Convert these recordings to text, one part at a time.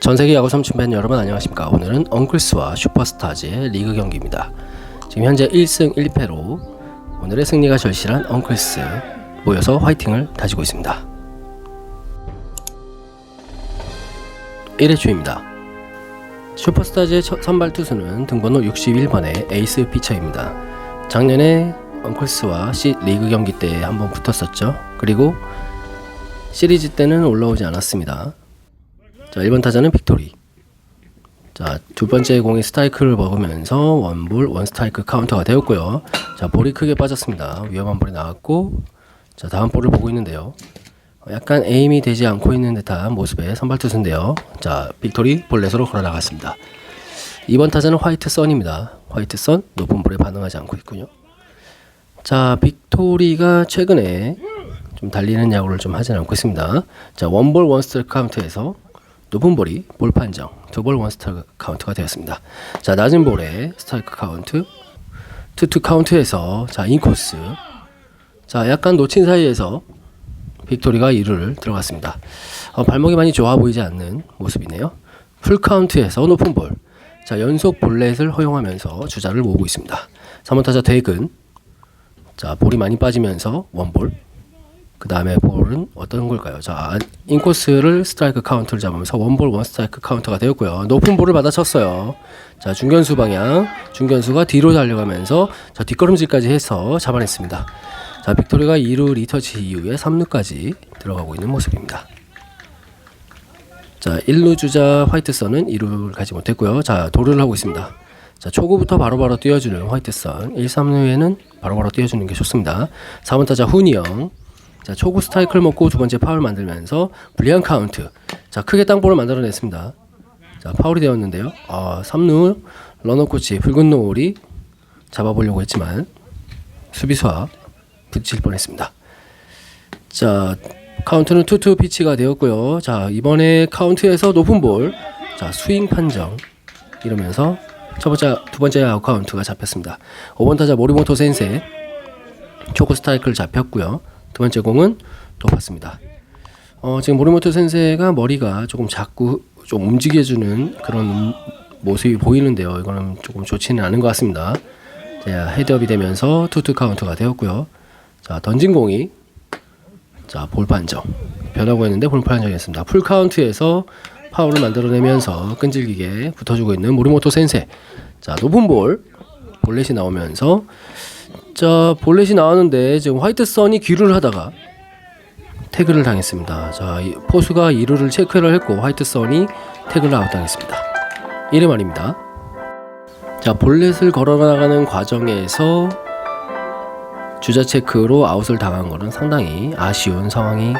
전세계 야구 삼촌팬 여러분 안녕하십니까? 오늘은 엉클스와 슈퍼스타즈의 리그 경기입니다. 지금 현재 1승 1패로 오늘의 승리가 절실한 엉클스 모여서 화이팅을 다지고 있습니다. 1회 초입니다. 슈퍼스타즈의 첫 선발 투수는 등번호 61번의 에이스 피처입니다. 작년에 엉클스와 시 리그 경기 때 한번 붙었었죠. 그리고 시리즈 때는 올라오지 않았습니다 자, 1번 타자는 빅토리. 자, 두 번째 공이 스트라이크를 먹으면서 원볼 원 스트라이크 카운터가 되었고요. 자, 볼이 크게 빠졌습니다. 위험한 볼이 나왔고, 자, 다음 볼을 보고 있는데요. 어, 약간 에임이 되지 않고 있는 듯한 모습의 선발 투수인데요. 자, 빅토리 볼넷으로 걸어 나갔습니다. 2번 타자는 화이트 선입니다. 화이트 선 높은 볼에 반응하지 않고 있군요. 자, 빅토리가 최근에 좀 달리는 야구를 좀 하진 않고 있습니다. 자, 원볼 원 스트라이크 카운트에서 높은 볼이 볼 판정 두 볼 원 스트라이크 카운트가 되었습니다. 자, 낮은 볼에 스트라이크 카운트 투투 카운트에서 자, 인코스 자, 약간 놓친 사이에서 빅토리가 2루를 들어갔습니다. 어, 발목이 많이 좋아 보이지 않는 모습이네요. 풀 카운트에서 높은 볼. 자, 연속 볼넷을 허용하면서 주자를 모으고 있습니다. 3번 타자 대근. 자, 볼이 많이 빠지면서 원볼. 그 다음에 볼은 어떤 걸까요? 자, 인코스를 스트라이크 카운트를 잡으면서 원볼 원 스트라이크 카운터가 되었고요. 높은 볼을 받아쳤어요. 자, 중견수 방향. 중견수가 뒤로 달려가면서 자, 뒷걸음질까지 해서 잡아냈습니다. 자, 빅토리가 2루 리터치 이후에 3루까지 들어가고 있는 모습입니다. 자, 1루 주자 화이트선은 2루를 가지 못했고요. 자, 도루를 하고 있습니다. 자, 초구부터 바로바로 띄워주는 화이트선. 1, 3루에는 바로바로 띄워주는 게 좋습니다. 4번 타자 훈이 형. 자, 초구 스트라이크를 먹고 두 번째 파울 만들면서 불리한 카운트. 자, 크게 땅볼을 만들어냈습니다. 자, 파울이 되었는데요. 아, 3루 러너 코치 붉은 노을이 잡아보려고 했지만 수비수와 부딪힐 뻔했습니다. 자, 카운트는 투투 피치가 되었고요. 자, 이번에 카운트에서 높은 볼. 자, 스윙 판정. 이러면서 첫 번째, 두 번째 아웃 카운트가 잡혔습니다. 5번 타자 모리모토 센세. 초코 스트라이크를 잡혔고요. 두 번째 공은 또 봤습니다. 어, 지금 모리모토 센세가 머리가 조금 자꾸 좀 움직여주는 그런 모습이 보이는데요. 이거는 조금 좋지는 않은 것 같습니다. 자, 헤드업이 되면서 투투 카운트가 되었고요. 자, 던진 공이 자, 볼 판정. 변하고 했는데 볼 판정이었습니다. 풀 카운트에서 파울을 만들어내면서 끈질기게 붙어주고 있는 모리모토 센세. 자, 높은 볼. 볼넷이 나오면서 자, 볼넷이 나왔는데 지금 화이트 선이 귀를 하다가 태그를 당했습니다. 자, 이 포수가 2루를 체크를 했고 화이트 선이 태그를 아웃당했습니다. 이래 말입니다. 자, 볼넷을 걸어 나가는 과정에서 주자 체크로 아웃을 당한 것은 상당히 아쉬운 상황이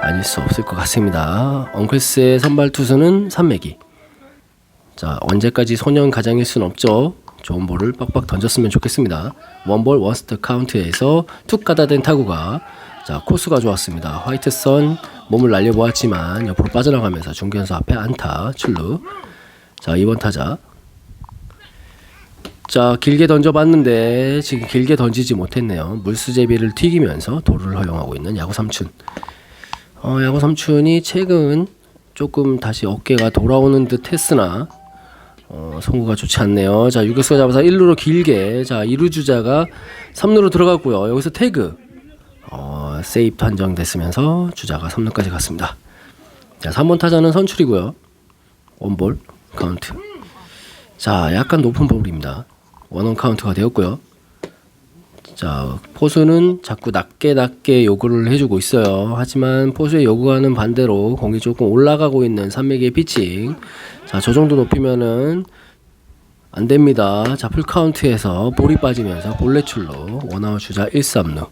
아닐 수 없을 것 같습니다. 엉클스의 선발 투수는 삼맥이. 자, 언제까지 소년 가장일 순 없죠. 좋은 볼을 빡빡 던졌으면 좋겠습니다. 원볼 원스트 카운트에서 툭 가다된 타구가 자 코스가 좋았습니다. 화이트선 몸을 날려보았지만 옆으로 빠져나가면서 중견수 앞에 안타 출루. 자 2번 타자. 자 길게 던져봤는데 지금 길게 던지지 못했네요. 물수제비를 튀기면서 도루를 허용하고 있는 야구 삼촌. 어, 야구 삼촌이 최근 조금 다시 어깨가 돌아오는 듯 했으나 어, 송구가 좋지 않네요. 자, 유격수가 잡아서 1루로 길게. 자, 2루 주자가 3루로 들어갔고요. 여기서 태그. 어, 세이프 판정됐으면서 주자가 3루까지 갔습니다. 자, 3번 타자는 선출이고요. 원볼 카운트. 자, 약간 높은 볼입니다. 원원 카운트가 되었고요. 자, 포수는 자꾸 낮게 낮게 요구를 해주고 있어요. 하지만 포수의 요구와는 반대로 공이 조금 올라가고 있는 산맥의 피칭. 자, 저 정도 높이면은 안 됩니다. 자, 풀 카운트에서 볼이 빠지면서 볼레출로 원아웃 주자 1, 3루.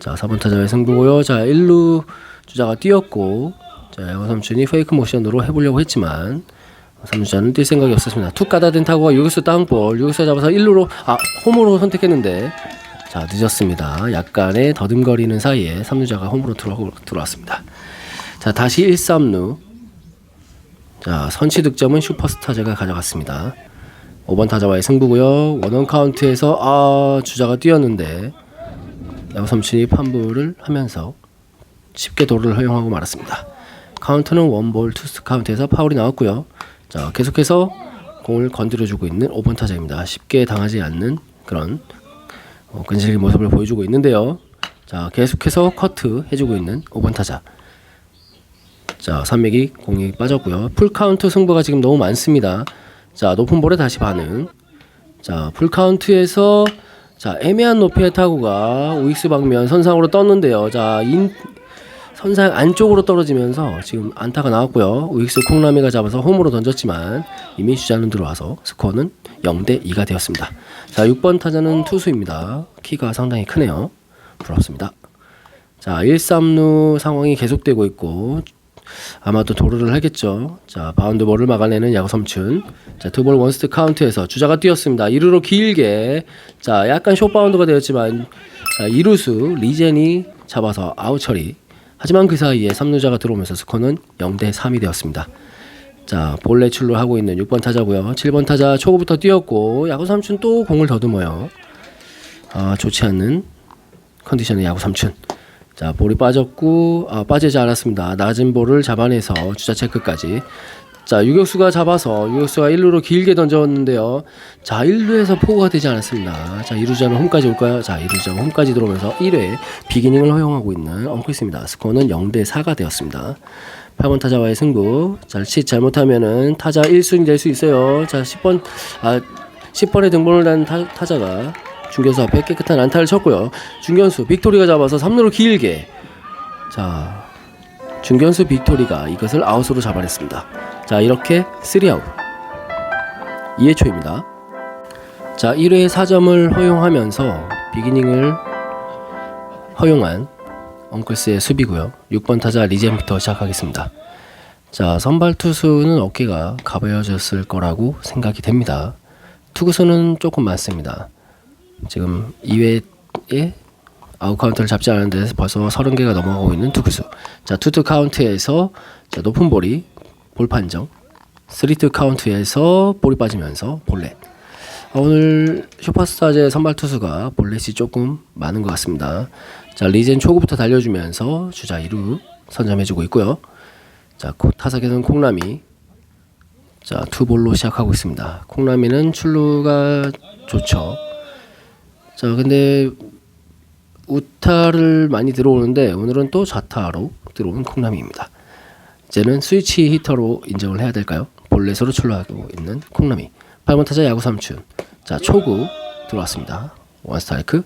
자, 4번 타자의 승부고요. 자, 1루 주자가 뛰었고, 자, 야구 삼촌이 페이크 모션으로 해보려고 했지만, 삼루자는 뛸 생각이 없었습니다. 툭 가다된 타구가 유격수 다운볼, 유격수 잡아서 1루로, 아, 홈으로 선택했는데, 자, 늦었습니다. 약간의 더듬거리는 사이에 3루자가 홈으로 들어, 들어왔습니다. 자, 다시 1, 3루. 자, 선취 득점은 슈퍼스타즈가 가져갔습니다. 5번 타자와의 승부고요. 원원 카운트에서 아, 주자가 뛰었는데 야구 삼촌이 판불을 하면서 쉽게 도루를 허용하고 말았습니다. 카운트는 원볼 투스 카운트에서 파울이 나왔고요. 자, 계속해서 공을 건드려주고 있는 5번 타자입니다. 쉽게 당하지 않는 그런 어, 끈질긴 모습을 보여주고 있는데요. 자, 계속해서 커트 해주고 있는 5번 타자. 자, 산맥이 공이 빠졌고요. 풀 카운트 승부가 지금 너무 많습니다. 자, 높은 볼에 다시 반응. 자, 풀 카운트에서 자, 애매한 높이의 타구가 우익수 방면 선상으로 떴는데요. 자, 인 선상 안쪽으로 떨어지면서 지금 안타가 나왔고요. 우익수 콩라미가 잡아서 홈으로 던졌지만 이미 주자는 들어와서 스코어는 0대 2가 되었습니다. 자, 6번 타자는 투수입니다. 키가 상당히 크네요. 부럽습니다. 자, 1, 3루 상황이 계속되고 있고 아마도 도루를 하겠죠. 자, 바운드 볼을 막아내는 야구 삼춘. 자, 투볼 원스트 카운트에서 주자가 뛰었습니다. 1루로 길게. 자, 약간 숏 바운드가 되었지만 자, 2루수 리젠이 잡아서 아웃 처리. 하지만 그 사이에 3루자가 들어오면서 스코어는 0대 3이 되었습니다. 자, 볼레 출루 하고 있는 6번 타자고요. 7번 타자 초구부터 뛰었고 야구 삼춘 또 공을 더듬어요. 아, 좋지 않는 컨디션의 야구 삼춘. 자 볼이 빠졌고 아, 빠지지 않았습니다. 낮은 볼을 잡아내서 주자 체크까지. 자 유격수가 잡아서 유격수가 1루로 길게 던졌는데요. 자 1루에서 포구가 되지 않았습니다. 자 2루자는 홈까지 올까요? 자 2루자가 홈까지 들어오면서 1회 비기닝을 허용하고 있는 엉클스입니다. 스코어는 0대 4가 되었습니다. 8번 타자와의 승부. 자, 치 잘못하면은 타자 1순위 될 수 있어요. 자 10번 아 10번에 등번호를 단 타, 타자가 중견수 앞에 깨끗한 안타를 쳤고요. 중견수 빅토리가 잡아서 3루로 길게 자 중견수 빅토리가 이것을 아웃으로 잡아냈습니다. 자 이렇게 3아웃 2회 초입니다. 자 1회에 4점을 허용하면서 비기닝을 허용한 엉클스의 수비고요. 6번 타자 리젠부터 시작하겠습니다. 자 선발 투수는 어깨가 가벼워졌을 거라고 생각이 됩니다. 투구수는 조금 많습니다. 지금 2회에 아웃 카운트를 잡지 않았는데 벌써 30개가 넘어가고 있는 투구수. 자, 투투 카운트에서 자, 높은 볼이 볼 판정. 쓰리투 카운트에서 볼이 빠지면서 볼넷. 어, 오늘 슈퍼스타즈의 선발 투수가 볼넷이 조금 많은 것 같습니다. 자, 리젠 초구부터 달려주면서 주자 2루 선점해주고 있고요. 자, 코- 타석에서는 콩라미. 자, 투볼로 시작하고 있습니다. 콩라미는 출루가 좋죠. 자, 근데 우타를 많이 들어오는데 오늘은 또 좌타로 들어온 콩나미입니다. 이제는 스위치 히터로 인정을 해야 될까요? 볼넷으로 출루하고 있는 콩나미. 8번 타자 야구 삼춘. 자, 초구 들어왔습니다. 원 스트라이크.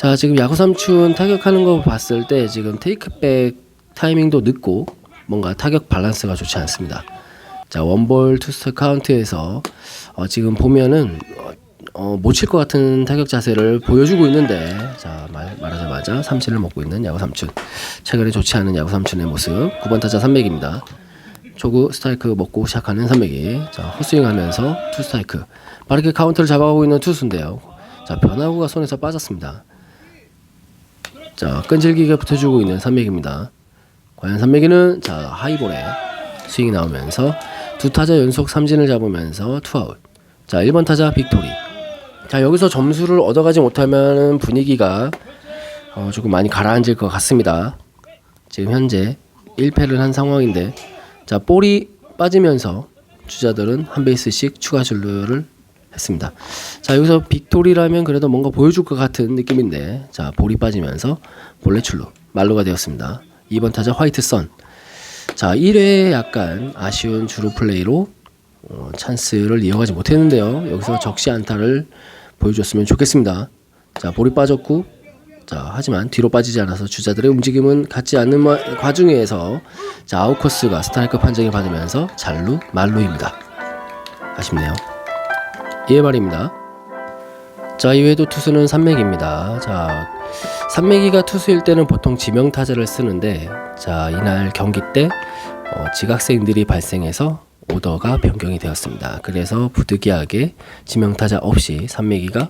자, 지금 야구 삼춘 타격하는 거 봤을 때 지금 테이크백 타이밍도 늦고 뭔가 타격 밸런스가 좋지 않습니다. 자, 원볼 투스트 카운트에서 어, 지금 보면은 어, 못 칠 것 같은 타격 자세를 보여주고 있는데 자 말, 말하자마자 삼진을 먹고 있는 야구 삼촌. 최근에 좋지 않은 야구 삼촌의 모습. 9번 타자 삼맥입니다. 초구 스트라이크 먹고 시작하는 삼맥이. 자 헛스윙하면서 투 스트라이크. 빠르게 카운트를 잡아가고 있는 투수인데요. 자 변화구가 손에서 빠졌습니다 자 끈질기게 붙어주고 있는 삼맥입니다. 과연 삼맥이는 자 하이볼에 스윙이 나오면서 두 타자 연속 삼진을 잡으면서 투아웃. 자 1번 타자 빅토리. 자 여기서 점수를 얻어가지 못하면 분위기가 어, 조금 많이 가라앉을 것 같습니다. 지금 현재 1패를 한 상황인데 자 볼이 빠지면서 주자들은 한 베이스씩 추가 출루를 했습니다. 자 여기서 빅토리라면 그래도 뭔가 보여줄 것 같은 느낌인데 자 볼이 빠지면서 볼레 출루 말로가 되었습니다. 2번 타자 화이트 선. 자 1회에 약간 아쉬운 주루 플레이로 어, 찬스를 이어가지 못했는데요. 여기서 적시 안타를 보여줬으면 좋겠습니다. 자 볼이 빠졌고 자 하지만 뒤로 빠지지 않아서 주자들의 움직임은 같지 않는 마- 과정에서 자 아웃코스가 스트라이크 판정을 받으면서 잘루 말루입니다. 아쉽네요. 이에 말입니다. 자 이외에도 투수는 산맥입니다. 자 산맥이가 투수일 때는 보통 지명 타자를 쓰는데 자 이날 경기 때 어, 지각생들이 발생해서 오더가 변경이 되었습니다. 그래서 부득이하게 지명타자 없이 산맥이가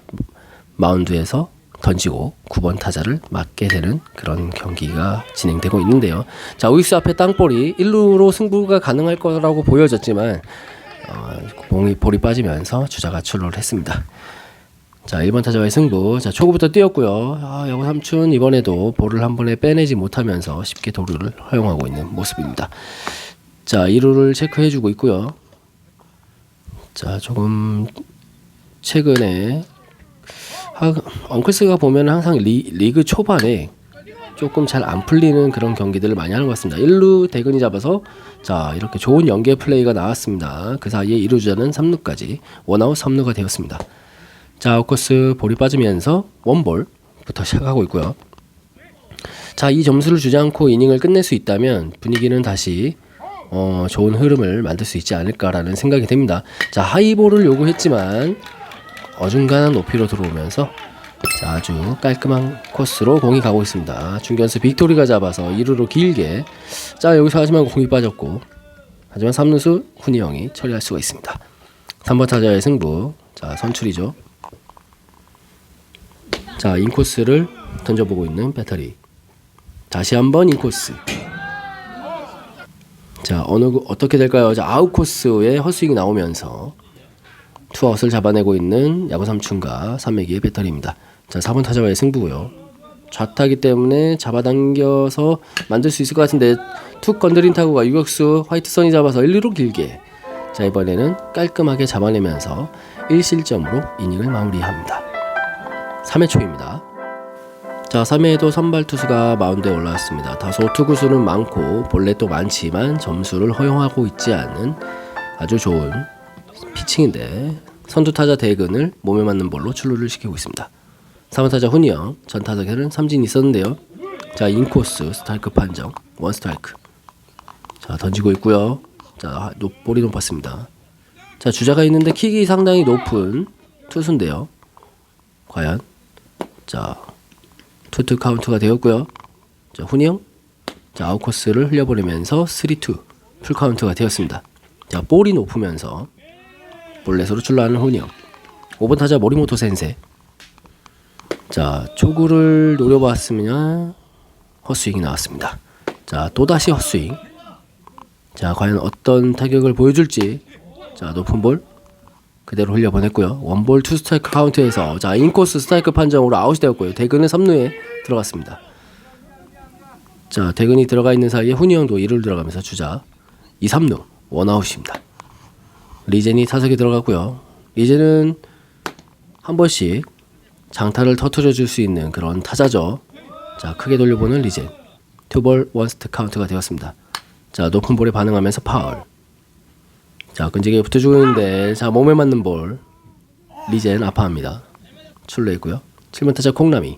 마운드에서 던지고 9번 타자를 맞게 되는 그런 경기가 진행되고 있는데요. 자, 우익수 앞에 땅볼이 1루로 승부가 가능할 거라고 보여졌지만 어, 공이 볼이 빠지면서 주자가 출루를 했습니다. 자 1번 타자와의 승부. 자 초구부터 뛰었고요. 아 여고 삼촌 이번에도 볼을 한 번에 빼내지 못하면서 쉽게 도루를 허용하고 있는 모습입니다. 자 2루를 체크해 주고 있고요. 자 조금 최근에 하, 엉클스가 보면 항상 리, 리그 초반에 조금 잘 안 풀리는 그런 경기들을 많이 하는 것 같습니다. 1루 대근이 잡아서 자 이렇게 좋은 연계 플레이가 나왔습니다. 그 사이에 2루 주자는 3루까지 원아웃 3루가 되었습니다. 자 아웃코스 볼이 빠지면서 원볼부터 시작하고 있고요. 자 이 점수를 주지 않고 이닝을 끝낼 수 있다면 분위기는 다시 어, 좋은 흐름을 만들 수 있지 않을까라는 생각이 됩니다. 자 하이볼을 요구했지만 어중간한 높이로 들어오면서 자, 아주 깔끔한 코스로 공이 가고 있습니다. 중견수 빅토리가 잡아서 2루로 길게 자 여기서 하지만 공이 빠졌고 하지만 3루수 훈이 형이 처리할 수가 있습니다. 3번 타자의 승부 자 선출이죠. 자 인코스를 던져보고 있는 배터리 다시 한번 인코스 자 어느 어떻게 될까요? 자 아웃 코스에 헛스윙이 나오면서 투아웃을 잡아내고 있는 야구 삼촌과 삼매기의 배터리입니다. 자, 4번 타자와의 승부고요. 좌타기 때문에 잡아당겨서 만들 수 있을 것 같은데 툭 건드린 타구가 유격수 화이트선이 잡아서 1, 2로 길게 자 이번에는 깔끔하게 잡아내면서 1실점으로 이닝을 마무리합니다. 3회 초입니다. 자 3회에도 선발 투수가 마운드에 올라왔습니다. 다소 투구수는 많고 본래도 많지만 점수를 허용하고 있지 않은 아주 좋은 피칭인데 선두 타자 대근을 몸에 맞는 볼로 출루를 시키고 있습니다. 3번 타자 훈이형 전 타석에는 삼진이 있었는데요. 자 인코스 스트라이크 판정 원 스트라이크. 자 던지고 있고요. 자 높, 볼이 높았습니다. 자 주자가 있는데 킥이 상당히 높은 투수인데요. 과연 자 투투 카운트가 되었고요. 자 훈이형 자 아웃코스를 흘려보내면서 3-2 풀 카운트가 되었습니다. 자 볼이 높으면서 볼넷으로 출루하는 훈이형 5번 타자 모리모토 센세. 자 초구를 노려봤으면 헛스윙이 나왔습니다. 자 또다시 헛스윙. 자 과연 어떤 타격을 보여줄지. 자 높은 볼. 그대로 흘려보냈고요. 원볼 투 스트라이크 카운트에서 자 인코스 스트라이크 판정으로 아웃이 되었고요. 대근은 3루에 들어갔습니다. 자 대근이 들어가 있는 사이에 훈이 형도 1루 들어가면서 주자 2, 3루 원아웃입니다 리젠이 타석에 들어갔고요. 리젠은 한 번씩 장타를 터트려 줄 수 있는 그런 타자죠. 자, 크게 돌려보는 리젠. 투볼 원스트 카운트가 되었습니다. 자, 높은 볼에 반응하면서 파울. 자, 끈질기게 붙어주고 있는데 자, 몸에 맞는 볼. 리젠 아파합니다. 출루했고요. 7번 타자 콩나미.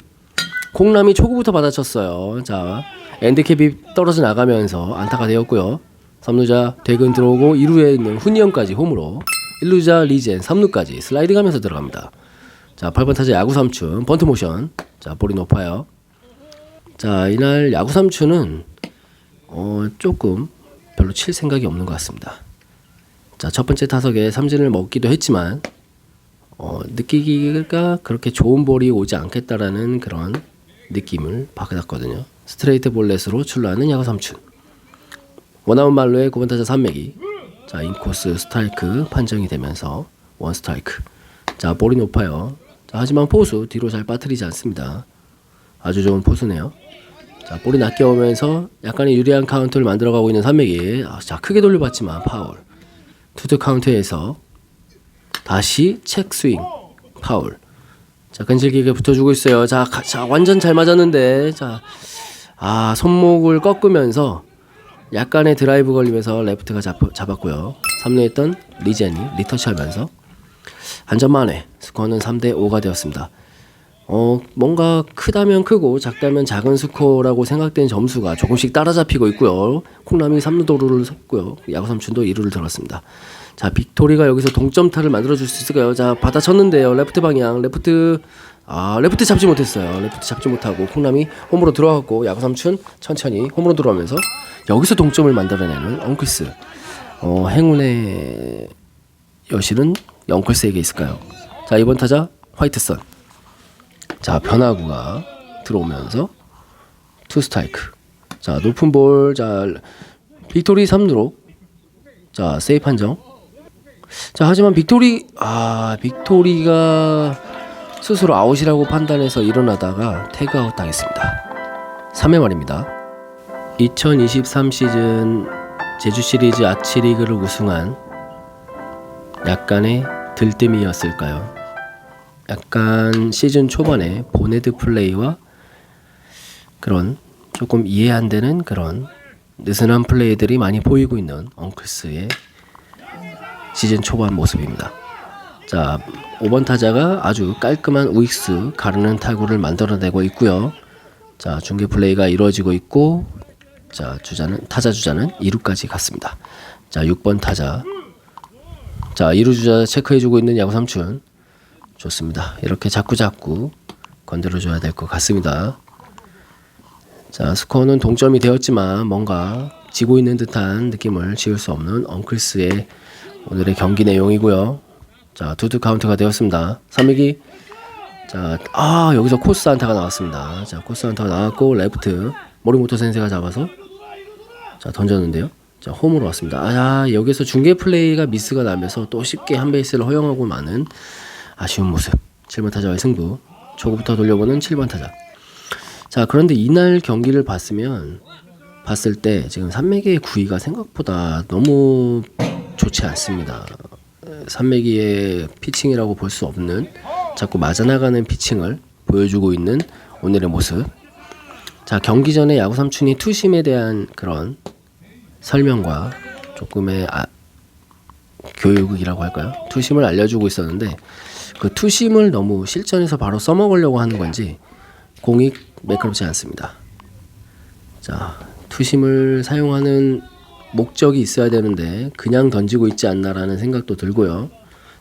콩나미 초구부터 받아쳤어요. 자, 엔드캡이 떨어져 나가면서 안타가 되었고요. 3루자 대근 들어오고 2루에 있는 훈이형까지 홈으로 1루자 리젠 3루까지 슬라이드 가면서 들어갑니다. 자 8번 타자 야구 삼촌 번트 모션 자 볼이 높아요. 자 이날 야구 삼촌은 어 조금 별로 칠 생각이 없는 것 같습니다. 자 첫 번째 타석에 삼진을 먹기도 했지만 어, 느끼기가 그렇게 좋은 볼이 오지 않겠다라는 그런 느낌을 받았거든요. 스트레이트 볼넷으로 출루하는 야구 삼촌. 원아웃 말로의 9번 타자 산맥이 자 인코스 스트라이크 판정이 되면서 원 스트라이크. 자 볼이 높아요. 자 하지만 포수 뒤로 잘 빠뜨리지 않습니다. 아주 좋은 포수네요. 자 볼이 낮게 오면서 약간의 유리한 카운트를 만들어가고 있는 산맥이 아, 자 크게 돌려봤지만 파울. 투드 카운트에서 다시 책 스윙 파울. 자 끈질기게 붙어주고 있어요. 자, 가, 자 완전 잘 맞았는데 자 아 손목을 꺾으면서 약간의 드라이브 걸리면서 레프트가 잡, 잡았고요. 3루에 있던 리젠이 리터치하면서 한 점 만에 스코어는 3대 5가 되었습니다. 어 뭔가 크다면 크고 작다면 작은 스코어라고 생각된 점수가 조금씩 따라잡히고 있고요. 콩남이 3루 도루를 섰고요. 야구 삼촌도 2루를 들었습니다. 자 빅토리가 여기서 동점타를 만들어 줄 수 있을까요? 자 받아쳤는데요. 레프트 방향 레프트 아 레프트 잡지 못했어요. 레프트 잡지 못하고 콩남이 홈으로 들어갔고 야구 삼촌 천천히 홈으로 들어오면서 여기서 동점을 만들어내는 엉클스. 어, 행운의 여실은 엉클스에게 있을까요? 자, 이번 타자 화이트선. 자, 변화구가 들어오면서 투 스트라이크. 자, 높은 볼. 자, 빅토리 3루로. 자, 세이프 판정. 자, 하지만 빅토리 아, 빅토리가 스스로 아웃이라고 판단해서 일어나다가 태그아웃 당했습니다. 3회 말입니다. 2023 시즌 제주 시리즈 아치리그를 우승한 약간의 들뜸이었을까요? 약간 시즌 초반에 보네드 플레이와 그런 조금 이해 안 되는 그런 느슨한 플레이들이 많이 보이고 있는 엉클스의 시즌 초반 모습입니다. 자, 5번 타자가 아주 깔끔한 우익수 가르는 타구를 만들어내고 있고요. 자, 중계 플레이가 이루어지고 있고 자, 주자는 타자 주자는 2루까지 갔습니다. 자, 6번 타자. 자, 2루 주자 체크해 주고 있는 야구 삼촌. 좋습니다. 이렇게 자꾸 자꾸 건드려 줘야 될 것 같습니다. 자, 스코어는 동점이 되었지만 뭔가 지고 있는 듯한 느낌을 지울 수 없는 엉클스의 오늘의 경기 내용이고요. 자, 두두 카운트가 되었습니다. 3위기. 자, 아, 여기서 코스 안타가 나왔습니다. 자, 코스 안타가 나왔고 레프트 모리모토 센세가 잡아서 자, 던졌는데요. 자, 홈으로 왔습니다. 아, 여기서 중계 플레이가 미스가 나면서 또 쉽게 한 베이스를 허용하고 마는 아쉬운 모습. 7번 타자와의 승부. 초구부터 돌려보는 7번 타자. 자, 그런데 이날 경기를 봤으면 봤을 때 지금 산매기의 구위가 생각보다 너무 좋지 않습니다. 산매기의 피칭이라고 볼 수 없는 자꾸 맞아나가는 피칭을 보여주고 있는 오늘의 모습. 자, 경기 전에 야구 삼촌이 투심에 대한 그런 설명과 조금의 아, 교육이라고 할까요? 투심을 알려주고 있었는데 그 투심을 너무 실전에서 바로 써먹으려고 하는 건지 공이 매끄럽지 않습니다. 자, 투심을 사용하는 목적이 있어야 되는데 그냥 던지고 있지 않나라는 생각도 들고요.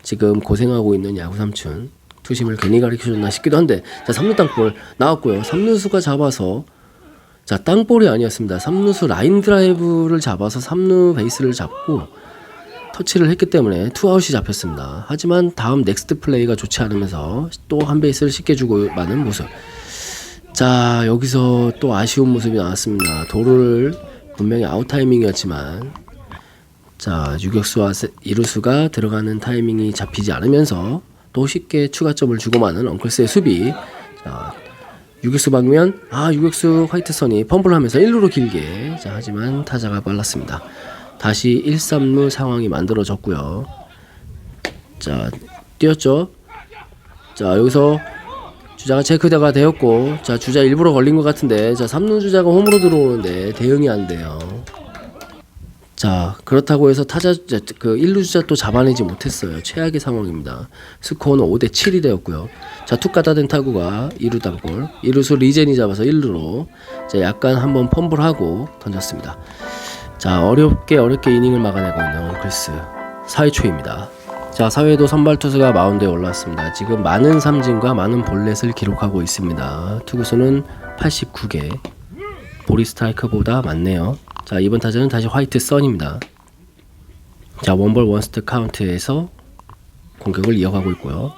지금 고생하고 있는 야구 삼촌 투심을 괜히 가르쳐줬나 싶기도 한데 자 3루 땅볼 나왔고요. 3루수가 잡아서 자 땅볼이 아니었습니다. 3루수 라인 드라이브를 잡아서 3루 베이스를 잡고 터치를 했기 때문에 투아웃이 잡혔습니다. 하지만 다음 넥스트 플레이가 좋지 않으면서 또 한 베이스를 쉽게 주고 마는 모습. 자 여기서 또 아쉬운 모습이 나왔습니다. 도루를 분명히 아웃 타이밍이었지만 자 유격수와 세- 이루수가 들어가는 타이밍이 잡히지 않으면서 또 쉽게 추가점을 주고 마는 엉클스의 수비. 자 유격수 방면 아 유격수 화이트선이 펌블 하면서 1루로 길게 자 하지만 타자가 빨랐습니다. 다시 1, 3루 상황이 만들어졌고요. 자 뛰었죠. 자 여기서 주자가 체크대가 되었고 자 주자 일부러 걸린 것 같은데 자 3루 주자가 홈으로 들어오는데 대응이 안 돼요. 자 그렇다고 해서 타자 자, 그 1루 주자 또 잡아내지 못했어요. 최악의 상황입니다. 스코어는 5대 7이 되었고요. 자 툭 갖다 댄 타구가 2루 땅볼 2루수 리젠이 잡아서 1루로 자 약간 한번 펌블하고 던졌습니다. 자 어렵게 어렵게 이닝을 막아내고 있는 엉클스 4회 초입니다. 자 사회도 선발 투수가 마운드에 올랐습니다. 지금 많은 삼진과 많은 볼넷을 기록하고 있습니다. 투구수는 89개. 보리 스트라이크보다 많네요. 자 이번 타자는 다시 화이트 선입니다. 자 원볼 원스트 카운트에서 공격을 이어가고 있고요.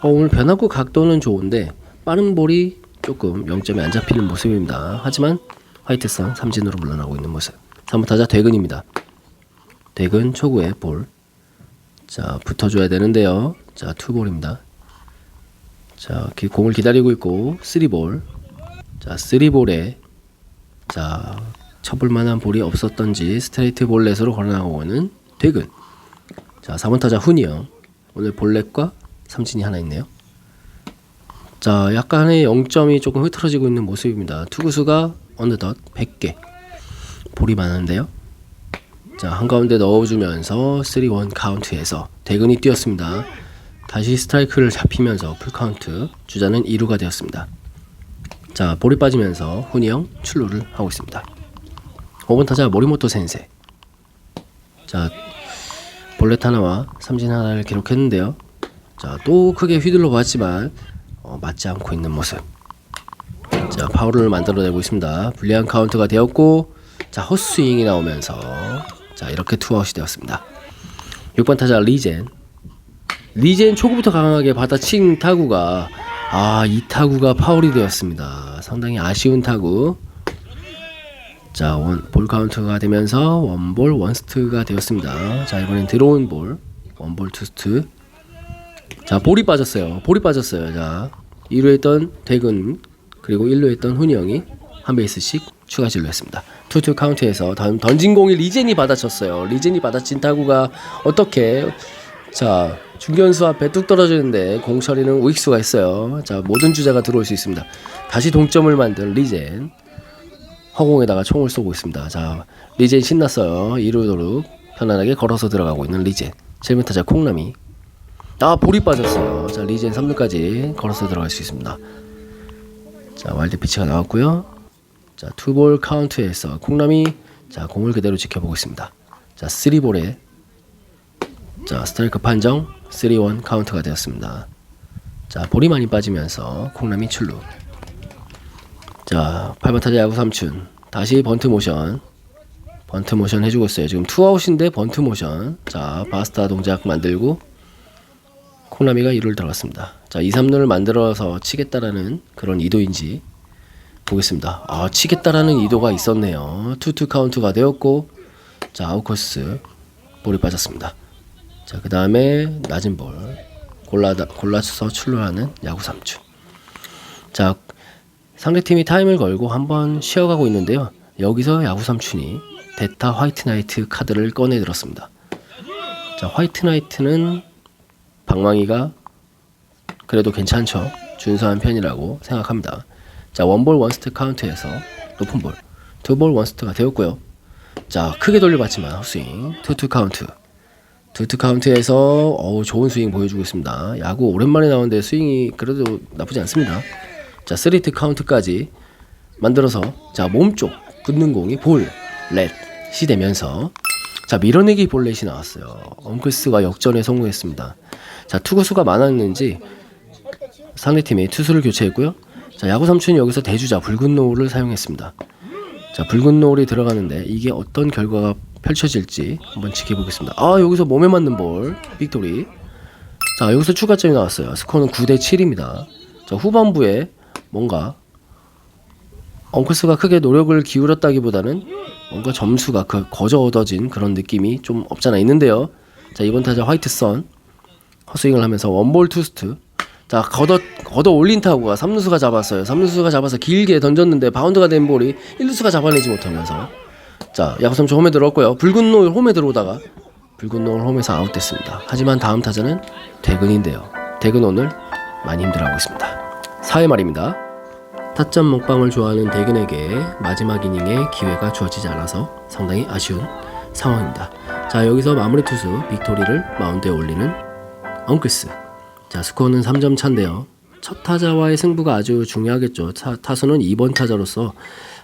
어, 오늘 변화구 각도는 좋은데 빠른 볼이 조금 0점이 안 잡히는 모습입니다. 하지만 화이트 선 삼진으로 물러나고 있는 모습. 3번 타자 대근입니다. 대근 초구에 볼. 자 붙어줘야 되는데요. 자 투볼입니다. 자 기- 공을 기다리고 있고 쓰리볼. 자 쓰리볼에 자 쳐볼 만한 볼이 없었던지 스트레이트 볼넷으로 걸어나오고는 대근. 자 4번 타자 훈이요. 오늘 볼넷과 삼진이 하나 있네요. 자 약간의 0점이 조금 흐트러지고 있는 모습입니다. 투구수가 어느덧 100개. 볼이 많은데요. 자 한가운데 넣어주면서 3원 카운트에서 대근이 뛰었습니다. 다시 스트라이크를 잡히면서 풀카운트 주자는 2루가 되었습니다. 자 볼이 빠지면서 훈이형 출루를 하고 있습니다. 5번 타자 모리모토 센세 자 볼넷 하나와 삼진 하나를 기록했는데요. 자또 크게 휘둘러 봤지만 어, 맞지 않고 있는 모습. 자 파울을 만들어내고 있습니다. 불리한 카운트가 되었고 자 헛스윙이 나오면서 자 이렇게 투아웃이 되었습니다. 6번 타자 리젠 리젠 초구부터 강하게 받아친 타구가 아 이 타구가 파울이 되었습니다. 상당히 아쉬운 타구. 자, 원, 볼 카운트가 되면서 원볼 원스트가 되었습니다. 자, 이번엔 들어온 볼 원볼 투스트. 자, 볼이 빠졌어요. 볼이 빠졌어요. 자, 2루에 있던 대근 그리고 1루에 있던 훈이 형이 한 베이스씩 추가 진루했습니다. 투투 카운트에서 던, 던진 공이 리젠이 받아쳤어요. 리젠이 받아친 타구가 어떻게 자 중견수 앞에 뚝 떨어지는데 공 처리는 우익수가 했어요. 자 모든 주자가 들어올 수 있습니다. 다시 동점을 만든 리젠 허공에다가 총을 쏘고 있습니다. 자 리젠 신났어요. 2루 도루 편안하게 걸어서 들어가고 있는 리젠 7m 타자 콩나미 아 볼이 빠졌어요. 자 리젠 3루까지 걸어서 들어갈 수 있습니다. 자 와일드 피치가 나왔고요. 자 투볼 카운트에서 콩남이 자 공을 그대로 지켜보고 있습니다. 자 쓰리볼에 자 스트라이크 판정 3원 카운트가 되었습니다. 자 볼이 많이 빠지면서 콩남이 출루. 자 8번 타자 야구 삼춘 다시 번트 모션 번트 모션 해주고 있어요. 지금 투아웃인데 번트 모션 자 바스타 동작 만들고 콩나미가 1루를 들어갔습니다. 자 2, 3루를 만들어서 치겠다라는 그런 의도인지 보겠습니다. 아 치겠다라는 의도가 있었네요. 투투 카운트가 되었고 자 아웃코스 볼이 빠졌습니다. 자 그 다음에 낮은 볼 골라 골라서 출루하는 야구 삼촌. 자 상대팀이 타임을 걸고 한번 쉬어가고 있는데요. 여기서 야구 삼촌이 데타 화이트 나이트 카드를 꺼내 들었습니다. 자 화이트 나이트는 방망이가 그래도 괜찮죠. 준수한 편이라고 생각합니다. 자 원볼 원스트 카운트에서 높은 볼 두 볼 원스트가 되었고요. 자 크게 돌려봤지만 헛스윙 투투 카운트 투투 카운트에서 어우 좋은 스윙 보여주고 있습니다. 야구 오랜만에 나오는데 스윙이 그래도 나쁘지 않습니다. 자 쓰리트 카운트까지 만들어서 자 몸쪽 붙는 공이 볼, 렛이 되면서 자 밀어내기 볼렛이 나왔어요. 엉클스가 역전에 성공했습니다. 자 투구수가 많았는지 상대팀이 투수를 교체했고요. 자 야구 삼촌이 여기서 대주자 붉은 노을을 사용했습니다. 자 붉은 노을이 들어가는데 이게 어떤 결과가 펼쳐질지 한번 지켜보겠습니다. 아 여기서 몸에 맞는 볼 빅토리. 자 여기서 추가점이 나왔어요. 스코어는 9대 7입니다. 자 후반부에 뭔가 엉클스가 크게 노력을 기울였다기보다는 뭔가 점수가 그 거저 얻어진 그런 느낌이 좀 없잖아 있는데요. 자 이번 타자 화이트선 헛스윙을 하면서 원볼 투스트 자 걷어 걷어 올린 타구가 3루수가 잡았어요. 3루수가 잡아서 길게 던졌는데 바운드가 된 볼이 1루수가 잡아내지 못하면서. 자 야구삼초 홈에 들어왔고요. 붉은 노을 홈에 들어오다가 붉은 노을 홈에서 아웃됐습니다. 하지만 다음 타자는 대근인데요. 대근 오늘 많이 힘들어하고 있습니다. 4회 말입니다. 타점 먹방을 좋아하는 대근에게 마지막 이닝에 기회가 주어지지 않아서 상당히 아쉬운 상황입니다. 자 여기서 마무리 투수 빅토리를 마운드에 올리는 엉클스 자 스코어는 3점 차인데요. 첫 타자와의 승부가 아주 중요하겠죠. 타, 타수는 2번 타자로서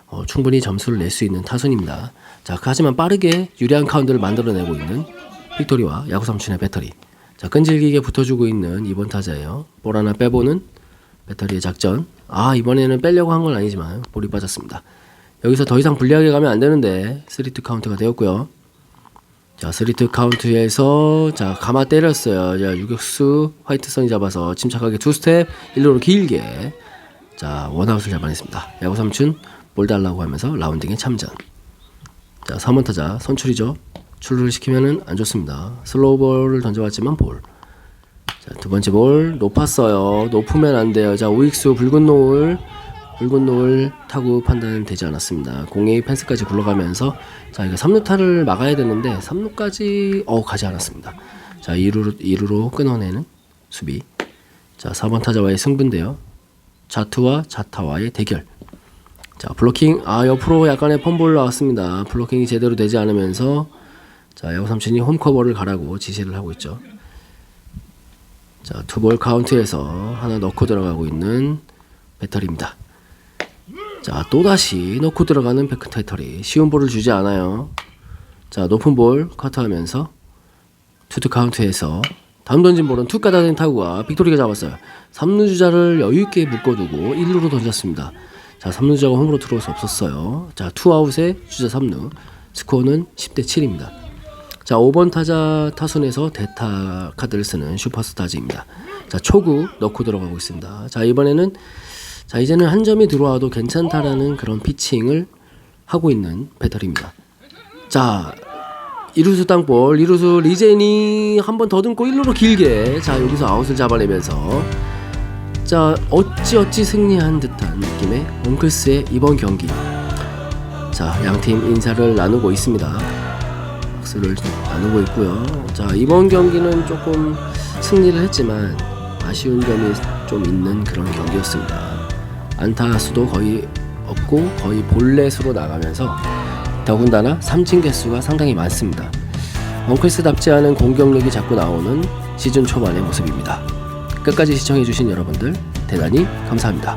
어, 충분히 점수를 낼 수 있는 타순입니다. 자 하지만 빠르게 유리한 카운트를 만들어내고 있는 빅토리와 야구 삼촌의 배터리. 자 끈질기게 붙어주고 있는 2번 타자예요. 볼 하나 빼보는 배터리의 작전. 아 이번에는 빼려고 한 건 아니지만 볼이 빠졌습니다. 여기서 더 이상 불리하게 가면 안 되는데 3투 카운트가 되었고요. 자, 스리트 카운트에서 자, 가마 때렸어요. 자, 유격수 화이트선이 잡아서 침착하게 투 스텝, 일루로 길게 자, 원아웃을 잡아냈습니다. 야구 삼촌 볼 달라고 하면서 라운딩에 참전. 자, 3번 타자 선출이죠. 출루를 시키면은 안 좋습니다. 슬로우 볼을 던져봤지만 볼. 자, 두 번째 볼 높았어요. 높으면 안 돼요. 자, 우익수 붉은 노을 붉은 노을 타구 판단은 되지 않았습니다. 공이 펜스까지 굴러가면서 자 이거 3루타를 막아야 되는데 3루까지 어 가지 않았습니다. 자 2루로 2루로 끊어내는 수비. 자 4번 타자와의 승부인데요. 자투와 자타와의 대결. 자 블로킹 아 옆으로 약간의 펌볼 나왔습니다. 블로킹이 제대로 되지 않으면서 자 야구 삼촌이 홈 커버를 가라고 지시를 하고 있죠. 자 투볼 카운트에서 하나 넣고 들어가고 있는 배터리입니다. 자, 또다시 넣고 들어가는 백크 타이터리. 쉬운 볼을 주지 않아요. 자, 높은 볼 커트하면서 투투 카운트에서 다음 던진 볼은 투 까다된 타구가 빅토리가 잡았어요. 3루 주자를 여유있게 묶어두고 1루로 던졌습니다. 자, 3루 주자가 홈으로 들어올 수 없었어요. 자, 투아웃에 주자 3루. 스코어는 10대 7입니다. 자, 5번 타자 타순에서 대타 카드를 쓰는 슈퍼스타즈입니다. 자, 초구 넣고 들어가고 있습니다. 자, 이번에는 자 이제는 한 점이 들어와도 괜찮다라는 그런 피칭을 하고 있는 배터리입니다. 자 이루수 땅볼 이루수 리젠이 한 번 더듬고 1루로 길게. 자 여기서 아웃을 잡아내면서. 자 어찌 어찌 승리한 듯한 느낌의 옹클스의 이번 경기. 자 양팀 인사를 나누고 있습니다. 박수를 나누고 있고요. 자 이번 경기는 조금 승리를 했지만 아쉬운 점이 좀 있는 그런 경기였습니다 안타 수도 거의 없고 거의 볼넷으로 나가면서 더군다나 삼진 개수가 상당히 많습니다. 엉클스답지 않은 공격력이 자꾸 나오는 시즌 초반의 모습입니다. 끝까지 시청해주신 여러분들 대단히 감사합니다.